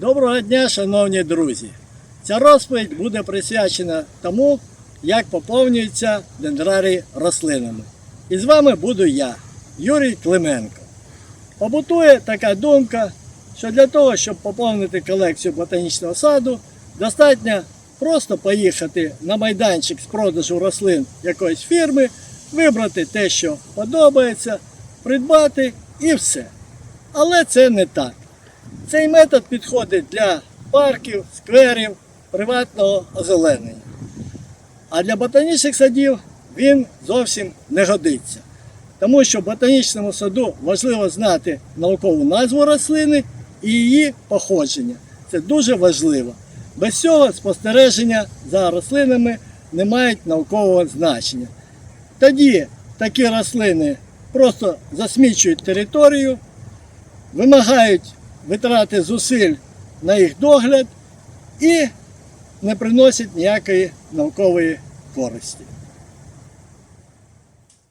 Доброго дня, шановні друзі! Ця розповідь буде присвячена тому, як поповнюються дендрарії рослинами. І з вами буду я, Юрій Клименко. Побутує така думка, що для того, щоб поповнити колекцію ботанічного саду, достатньо просто поїхати на майданчик з продажу рослин якоїсь фірми, вибрати те, що подобається, придбати і все. Але це не так. Цей метод підходить для парків, скверів, приватного озеленення. А для ботанічних садів він зовсім не годиться. Тому що в ботанічному саду важливо знати наукову назву рослини і її походження. Це дуже важливо. Без цього спостереження за рослинами не мають наукового значення. Тоді такі рослини просто засмічують територію, вимагають витрати зусиль на їх догляд і не приносять ніякої наукової користі.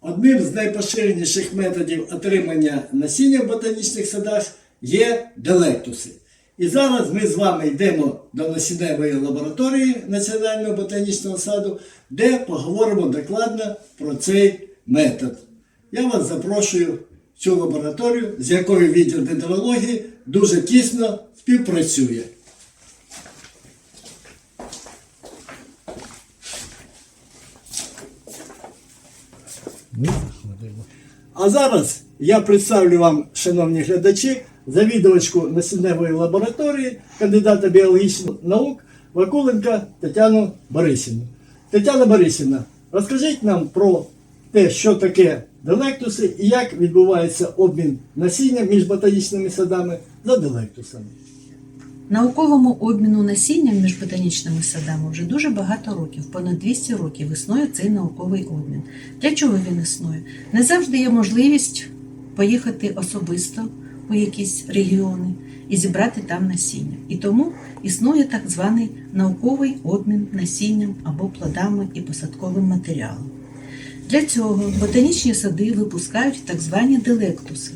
Одним з найпоширеніших методів отримання насіння в ботанічних садах є делектуси. І зараз ми з вами йдемо до насінневої лабораторії Національного ботанічного саду, де поговоримо докладно про цей метод. Я вас запрошую цю лабораторію, з якою відділ дендрології дуже тісно співпрацює. А зараз я представлю вам, шановні глядачі, завідувачку насінневої лабораторії, кандидата біологічних наук Вакуленка Тетяну Борисівну. Тетяна Борисівна, розкажіть нам про те, що таке делектуси і як відбувається обмін насіння між ботанічними садами за делектусами. Науковому обміну насіння між ботанічними садами вже дуже багато років, понад 200 років існує цей науковий обмін. Для чого він існує? Не завжди є можливість поїхати особисто у якісь регіони і зібрати там насіння. І тому існує так званий науковий обмін насінням або плодами і посадковим матеріалом. Для цього ботанічні сади випускають так звані делектуси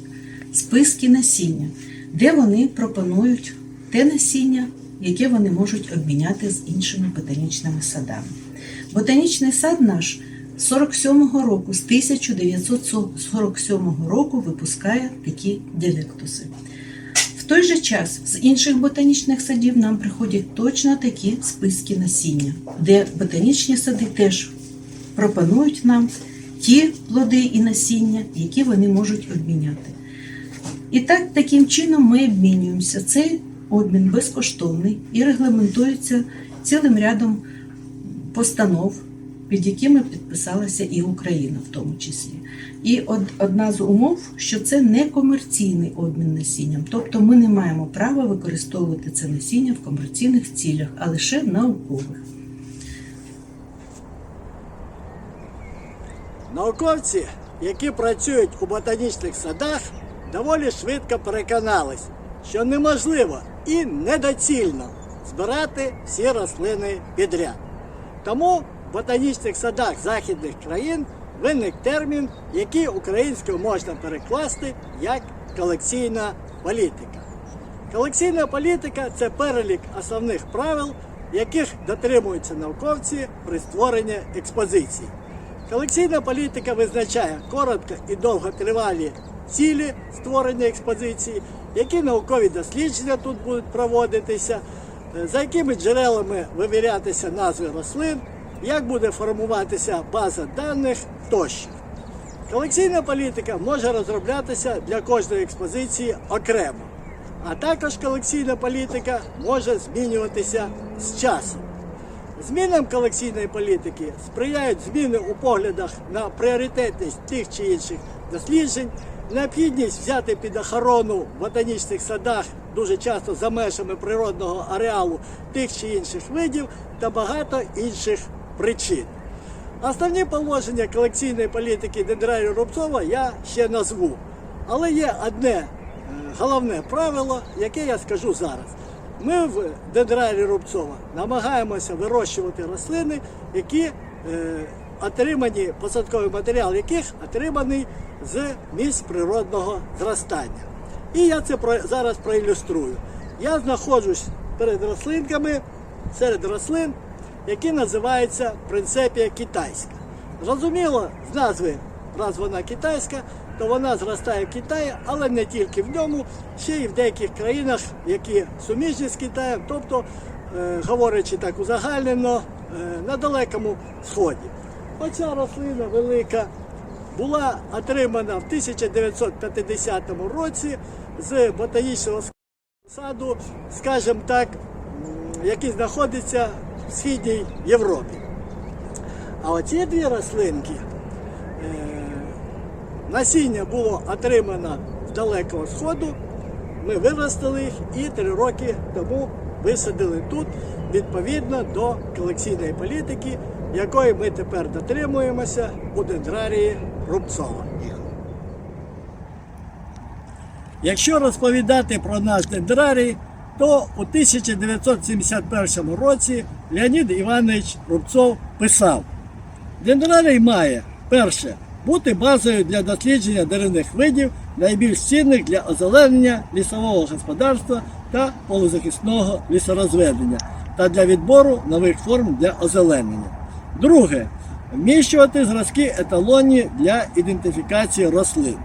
списки насіння, де вони пропонують те насіння, яке вони можуть обміняти з іншими ботанічними садами. Ботанічний сад наш з 47-го року, з 1947 року випускає такі делектуси. В той же час з інших ботанічних садів нам приходять точно такі списки насіння, де ботанічні сади теж пропонують нам ті плоди і насіння, які вони можуть обміняти. І так, таким чином ми обмінюємося. Цей обмін безкоштовний і регламентується цілим рядом постанов, під якими підписалася і Україна в тому числі. І од- одна з умов, що це не комерційний обмін насінням, тобто ми не маємо права використовувати це насіння в комерційних цілях, а лише наукових. Науковці, які працюють у ботанічних садах, доволі швидко переконались, що неможливо і недоцільно збирати всі рослини підряд. Тому в ботанічних садах західних країн виник термін, який українською можна перекласти як колекційна політика. Колекційна політика це перелік основних правил, яких дотримуються науковці при створенні експозиції. Колекційна політика визначає коротко і довготривалі цілі створення експозиції, які наукові дослідження тут будуть проводитися, е, за якими джерелами вивірятися назви рослин, як буде формуватися база даних тощо. Колекційна політика може розроблятися для кожної експозиції окремо, а також колекційна політика може змінюватися з часом. Змінам колекційної політики сприяють зміни у поглядах на пріоритетність тих чи інших досліджень, необхідність взяти під охорону в ботанічних садах дуже часто за межами природного ареалу тих чи інших видів та багато інших причин. Основні положення колекційної політики дендрарію Рубцова я ще назву. Але є одне е, головне правило, яке я скажу зараз. Ми в дендрарі Рубцова намагаємося вирощувати рослини, які е, отримані, посадковий матеріал яких отриманий з місць природного зростання. І я це про- зараз проілюструю. я знаходжусь перед рослинками, серед рослин, які називаються принцепія китайська. Зрозуміло, з назви, раз вона китайська, то вона зростає в Китаї, але не тільки в ньому, ще й в деяких країнах, які суміжні з Китаєм, тобто, е, говорячи так узагальнено, е, на Далекому Сході. Оця рослина велика була отримана в 1950 році з ботанічного саду, скажімо так, який знаходиться в Східній Європі. А оці дві рослинки, е, насіння було отримано з Далекого Сходу, ми виростили їх і три роки тому висадили тут відповідно до колекційної політики, якої ми тепер дотримуємося у дендрарії Рубцова. Якщо розповідати про наш дендрарій, то у 1971 році Леонід Іванович Рубцов писав: Дендрарій має перше бути базою для дослідження деревних видів, найбільш цінних для озеленення лісового господарства та полузахисного лісорозведення та для відбору нових форм для озеленення. Друге вміщувати зразки еталонні для ідентифікації рослин.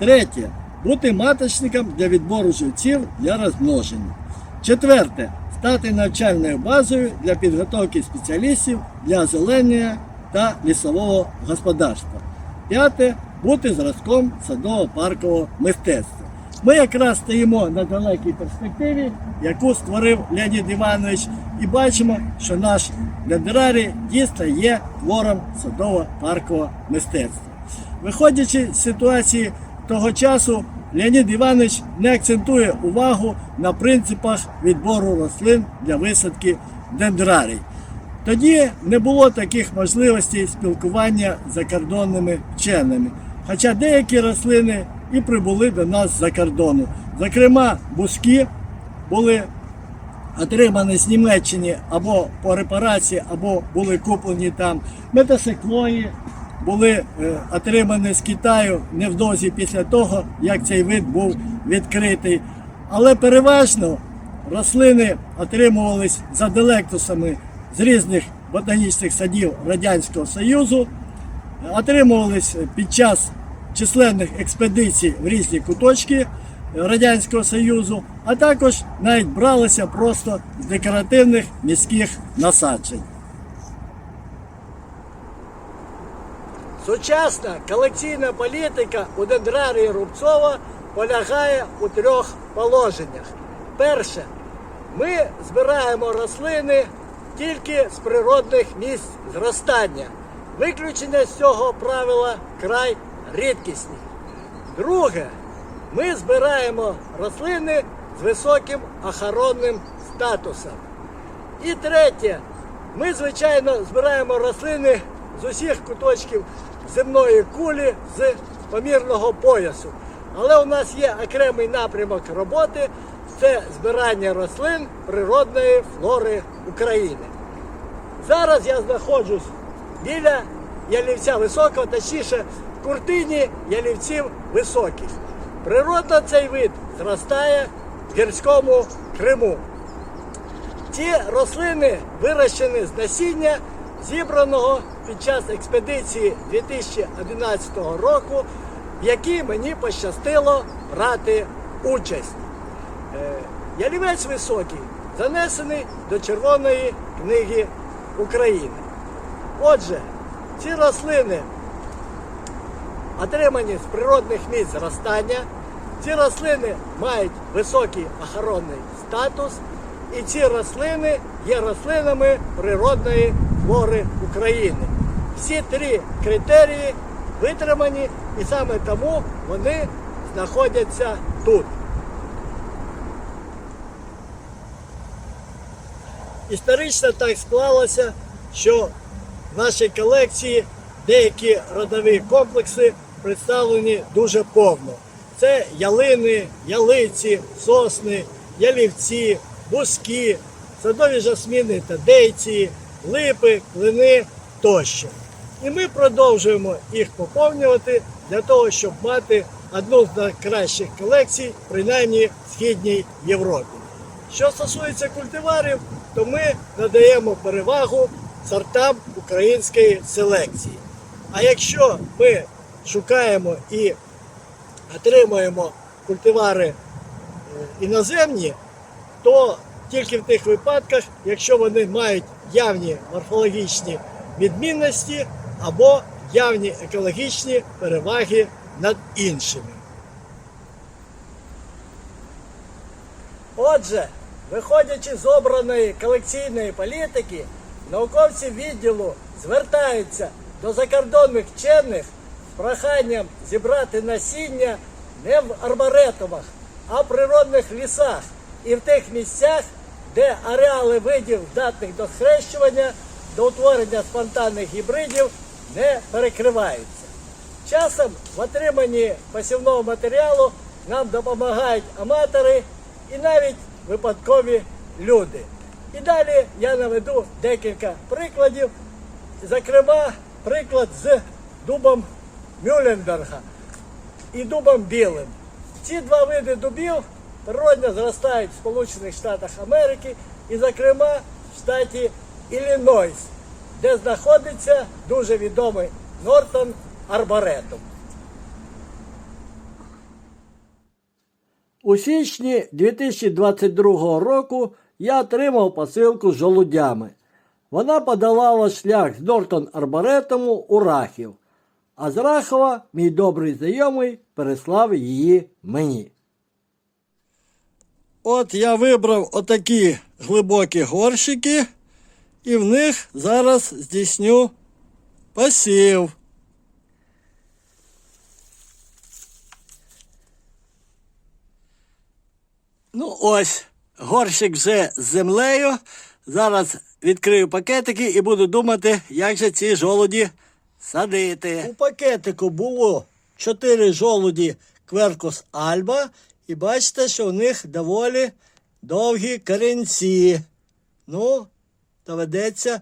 Третє бути маточником для відбору живців для розмноження. Четверте стати навчальною базою для підготовки спеціалістів для озеленення та лісового господарства. П'яте бути зразком садово-паркового мистецтва. Ми якраз стоїмо на далекій перспективі, яку створив Леонід Іванович, і бачимо, що наш дендрарій дійсно є твором садово-паркового мистецтва. Виходячи з ситуації того часу, Леонід Іванович не акцентує увагу на принципах відбору рослин для висадки дендрарій. Тоді не було таких можливостей спілкування з закордонними вченими, хоча деякі рослини і прибули до нас з-за кордону. Зокрема, бузки були отримані з Німеччини або по репарації, або були куплені там. Метасеклої були е, отримані з Китаю невдовзі після того, як цей вид був відкритий. Але переважно рослини отримувались за делектусами з різних ботанічних садів Радянського Союзу, отримувались під час численних експедицій в різні куточки Радянського Союзу, а також навіть бралися просто з декоративних міських насаджень. Сучасна колекційна політика у дендрарії Рубцова полягає у трьох положеннях. Перше, ми збираємо рослини тільки з природних місць зростання. Виключення з цього правила край рідкісні. Друге, ми збираємо рослини з високим охоронним статусом. І третє, ми, звичайно, збираємо рослини з усіх куточків земної кулі з помірного поясу. Але у нас є окремий напрямок роботи це збирання рослин природної флори України. Зараз я знаходжусь біля ялівця високого, точніше в куртині ялівців високих. Природно цей вид зростає в гірському Криму. Ці рослини вирощені з насіння, зібраного під час експедиції 2011 року, в якій мені пощастило брати участь. Е, Ялівець високий, занесений до Червоної книги України. Отже, ці рослини отримані з природних місць зростання. Ці рослини мають високий охоронний статус, і ці рослини є рослинами природної флори України. Всі три критерії витримані, і саме тому вони знаходяться тут. Історично так склалося, що в нашій колекції деякі родові комплекси представлені дуже повно. Це ялини, ялиці, сосни, ялівці, бузки, садові жасміни та дейці, липи, клини тощо. І ми продовжуємо їх поповнювати для того, щоб мати одну з найкращих колекцій, принаймні в Східній Європі. Що стосується культиварів, то ми надаємо перевагу сортам української селекції. А якщо ми шукаємо і отримуємо культивари е, іноземні, то тільки в тих випадках, якщо вони мають явні морфологічні відмінності або явні екологічні переваги над іншими. Отже, виходячи з обраної колекційної політики, науковці відділу звертаються до закордонних вчених з проханням зібрати насіння не в арборетумах, а в природних лісах і в тих місцях, де ареали видів, здатних до схрещування, до утворення спонтанних гібридів не перекриваються. Часом в отриманні посівного матеріалу нам допомагають аматори і навіть випадкові люди. І далі я наведу декілька прикладів, зокрема, приклад з дубом Мюлленберга і дубом білим. Ці два види дубів природно зростають в Сполучених Штатах Америки і, зокрема, в штаті Іллінойс, де знаходиться дуже відомий Нортон Арборетум. У січні 2022 року я отримав посилку з жолудями. Вона подолала шлях з Нортон Арборетому у Рахів, а з Рахова мій добрий знайомий переслав її мені. От я вибрав отакі глибокі горщики, і в них зараз здійсню посів. Ну ось, горщик вже з землею. Зараз відкрию пакетики і буду думати, як же ці жолуді садити. У пакетику було 4 жолуді Кверкус Альба, і бачите, що в них доволі довгі корінці. Ну, доведеться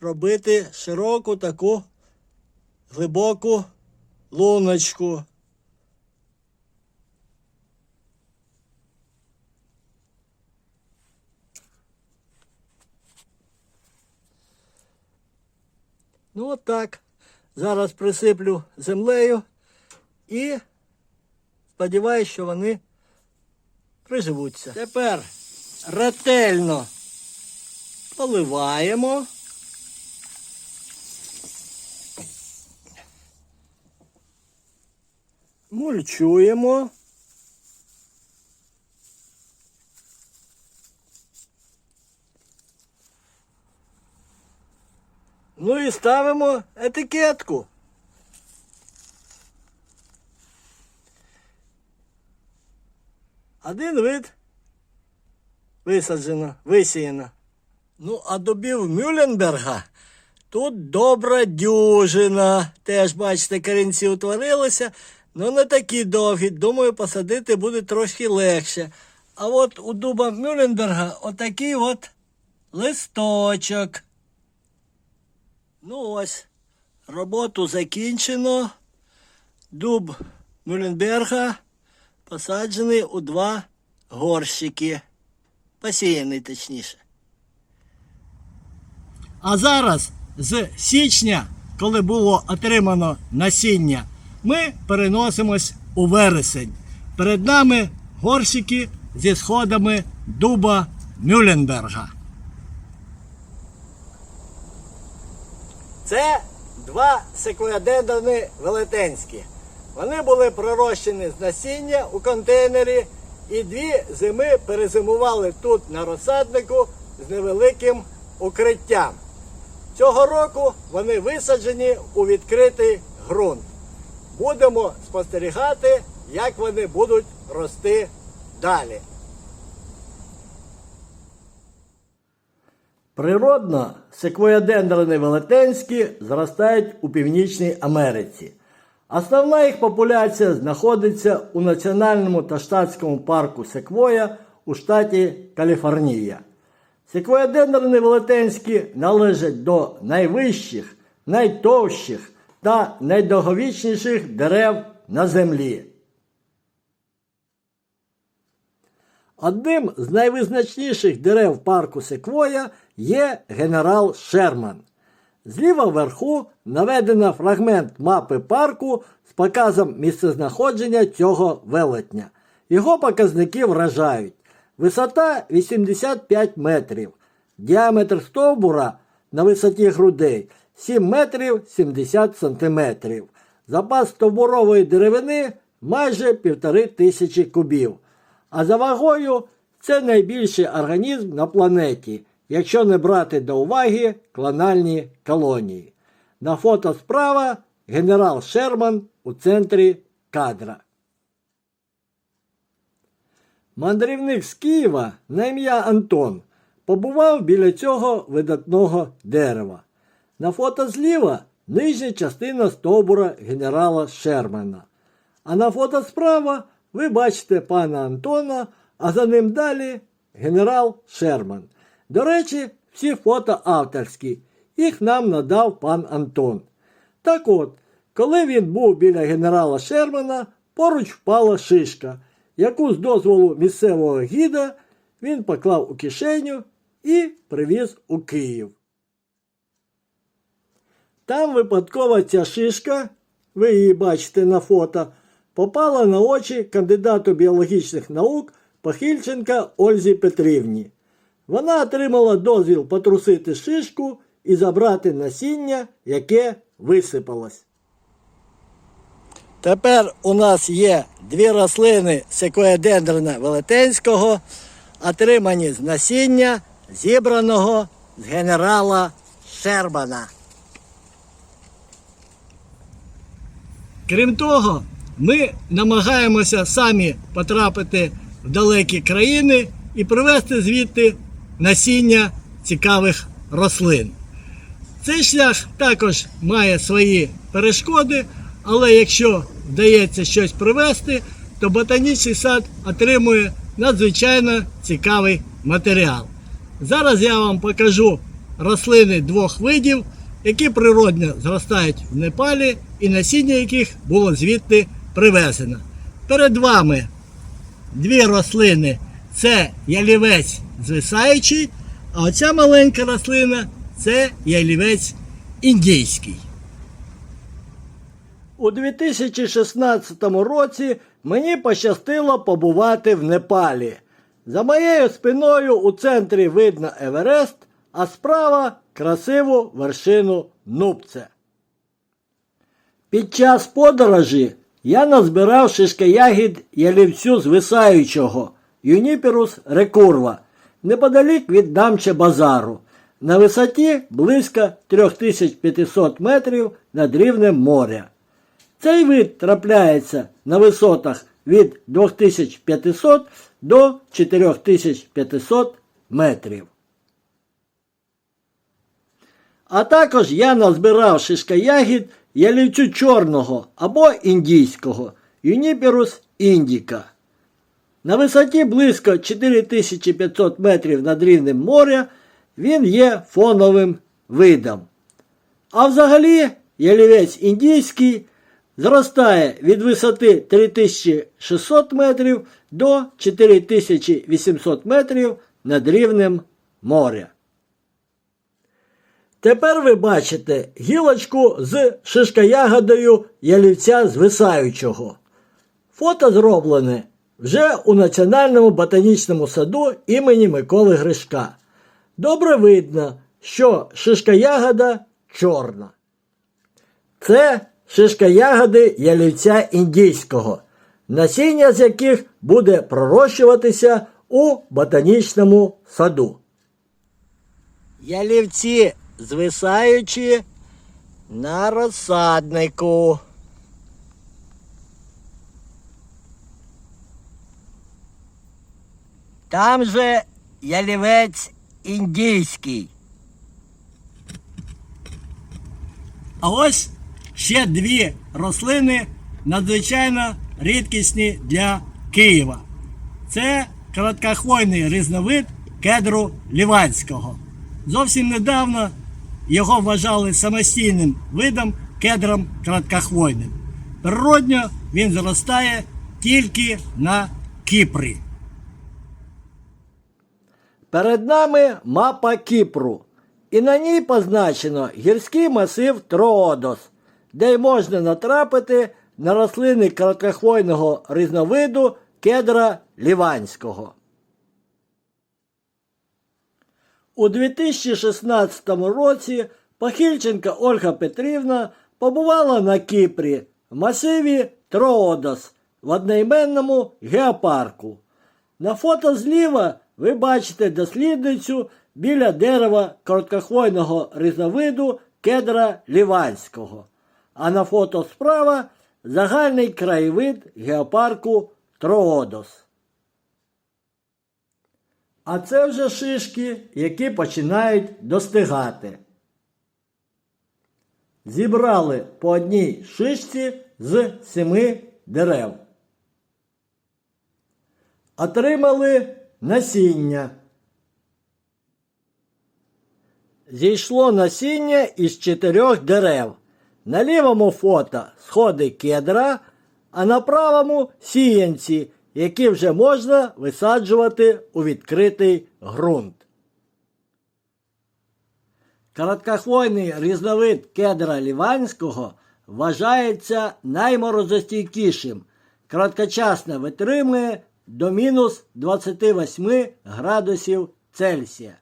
робити широку таку глибоку луночку. Ну от так. Зараз присиплю землею і сподіваюся, що вони приживуться. Тепер ретельно поливаємо. Мульчуємо. Ну і ставимо етикетку. Один вид висаджено, висіяно. Ну, а дубів Мюлленберга тут добра дюжина. Теж, бачите, корінці утворилися, але не такі довгі. Думаю, посадити буде трошки легше. А от у дуба Мюлленберга отакий от листочок. Ну ось, роботу закінчено. Дуб Мюлленберга посаджений у два горщики. Посіяний точніше. А зараз з січня, коли було отримано насіння, ми переносимось у вересень. Перед нами горщики зі сходами дуба Мюлленберга. Це два секвоядендрони велетенські. Вони були пророщені з насіння у контейнері і дві зими перезимували тут на розсаднику з невеликим укриттям. Цього року вони висаджені у відкритий ґрунт. Будемо спостерігати, як вони будуть рости далі. Природно, секвоядендрони велетенські зростають у Північній Америці. Основна їх популяція знаходиться у національному та штатському парку Секвоя у штаті Каліфорнія. Секвоядендрони велетенські належать до найвищих, найтовщих та найдовговічніших дерев на землі. Одним з найвизначніших дерев парку Секвоя є генерал Шерман. Зліва вверху наведено фрагмент мапи парку з показом місцезнаходження цього велетня. Його показники вражають. Висота 85 метрів, діаметр стовбура на висоті грудей 7 метрів 70 сантиметрів. Запас стовбурової деревини майже півтори тисячі кубів. А за вагою це найбільший організм на планеті, якщо не брати до уваги клональні колонії. На фото справа генерал Шерман у центрі кадра. Мандрівник з Києва на ім'я Антон побував біля цього видатного дерева. На фото зліва нижня частина стовбура генерала Шермана. А на фото справа ви бачите пана Антона, а за ним далі генерал Шерман. До речі, всі фото авторські. Їх нам надав пан Антон. Так от, коли він був біля генерала Шермана, поруч впала шишка, яку з дозволу місцевого гіда він поклав у кишеню і привіз у Київ. Там випадково ця шишка, ви її бачите на фото, попала на очі кандидату біологічних наук Пахильченка Ользі Петрівні. Вона отримала дозвіл потрусити шишку і забрати насіння, яке висипалось. Тепер у нас є дві рослини секоєдендрина велетенського, отримані з насіння, зібраного з генерала Шербана. Крім того, ми намагаємося самі потрапити в далекі країни і привезти звідти насіння цікавих рослин. Цей шлях також має свої перешкоди, але якщо вдається щось привезти, то ботанічний сад отримує надзвичайно цікавий матеріал. Зараз я вам покажу рослини двох видів, які природньо зростають в Непалі і насіння яких було звідти привезено. Перед вами дві рослини це ялівець звисаючий, а оця маленька рослина це ялівець індійський. У 2016 році мені пощастило побувати в Непалі. За моєю спиною у центрі видно Еверест, а справа красиву вершину Нупце. Під час подорожі я назбирав шишкоягід ялівцю звисаючого Юніперус рекурва неподалік від Дамче базару на висоті близько 3500 метрів над рівнем моря. Цей вид трапляється на висотах від 2500 до 4500 метрів. А також я назбирав шишкоягід ялівцю чорного або індійського Юніперус індіка. На висоті близько 4500 метрів над рівнем моря він є фоновим видом. А взагалі ялівець індійський зростає від висоти 3600 метрів до 4800 метрів над рівнем моря. Тепер ви бачите гілочку з шишкоягодою ялівця звисаючого. Фото зроблене вже у Національному ботанічному саду імені Миколи Гришка. Добре видно, що шишкоягода чорна. Це шишкоягоди ялівця індійського, насіння з яких буде пророщуватися у ботанічному саду. Ялівці звисаючі на розсаднику. Там же ялівець індійський. А ось ще дві рослини надзвичайно рідкісні для Києва. Це короткохвойний різновид кедру ліванського. Зовсім недавно його вважали самостійним видом кедром короткохвойним. Природньо він зростає тільки на Кіпрі. Перед нами мапа Кіпру, і на ній позначено гірський масив Троодос, де й можна натрапити на рослини короткохвойного різновиду кедра ліванського. У 2016 році Похильченка Ольга Петрівна побувала на Кіпрі в масиві Троодос в одноіменному геопарку. На фото зліва ви бачите дослідницю біля дерева короткохвойного різновиду кедра ліванського, а на фото справа загальний краєвид геопарку Троодос. А це вже шишки, які починають достигати. Зібрали по одній шишці з семи дерев. Отримали насіння. Зійшло насіння із чотирьох дерев. На лівому фото сходи кедра, а на правому сіянці, які вже можна висаджувати у відкритий ґрунт. Короткохвойний різновид кедра ліванського вважається найморозостійкішим. Короткочасно витримує до мінус 28 градусів Цельсія.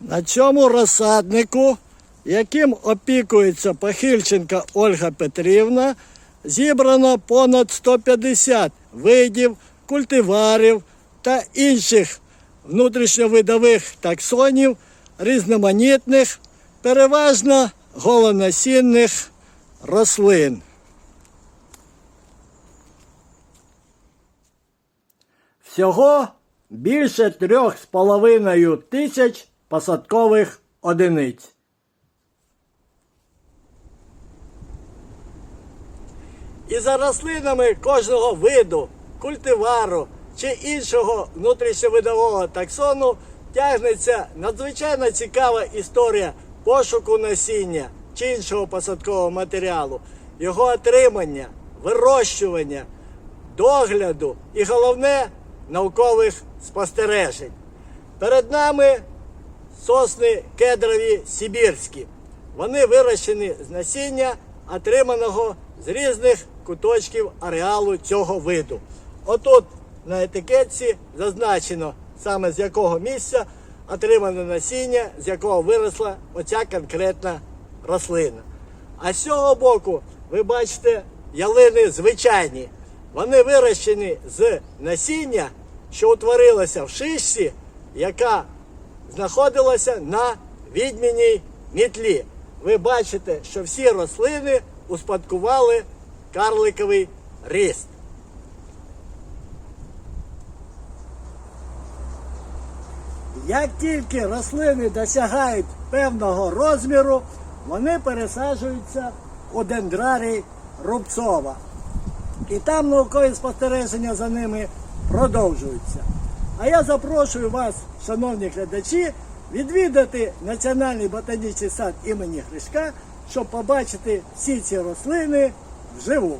На цьому розсаднику, яким опікується Похильченка Ольга Петрівна, зібрано понад 150 видів культиварів та інших внутрішньовидових таксонів різноманітних, переважно голоносінних рослин. Всього більше трьох з половиною тисяч посадкових одиниць. І за рослинами кожного виду, культивару чи іншого внутрішньовидового таксону тягнеться надзвичайно цікава історія пошуку насіння чи іншого посадкового матеріалу, його отримання, вирощування, догляду і головне наукових спостережень. Перед нами сосни кедрові сибірські. Вони вирощені з насіння, отриманого з різних куточків ареалу цього виду. Отут на етикетці зазначено саме з якого місця отримане насіння, з якого виросла оця конкретна рослина. А з цього боку ви бачите ялини звичайні. Вони вирощені з насіння, що утворилося в шишці, яка знаходилася на відьміній мітлі. Ви бачите, що всі рослини успадкували карликовий ріст. Як тільки рослини досягають певного розміру, вони пересаджуються у дендрарій рубцова. І там наукові спостереження за ними продовжуються. А я запрошую вас, шановні глядачі, відвідати Національний ботанічний сад імені Гришка, щоб побачити всі ці рослини вживу.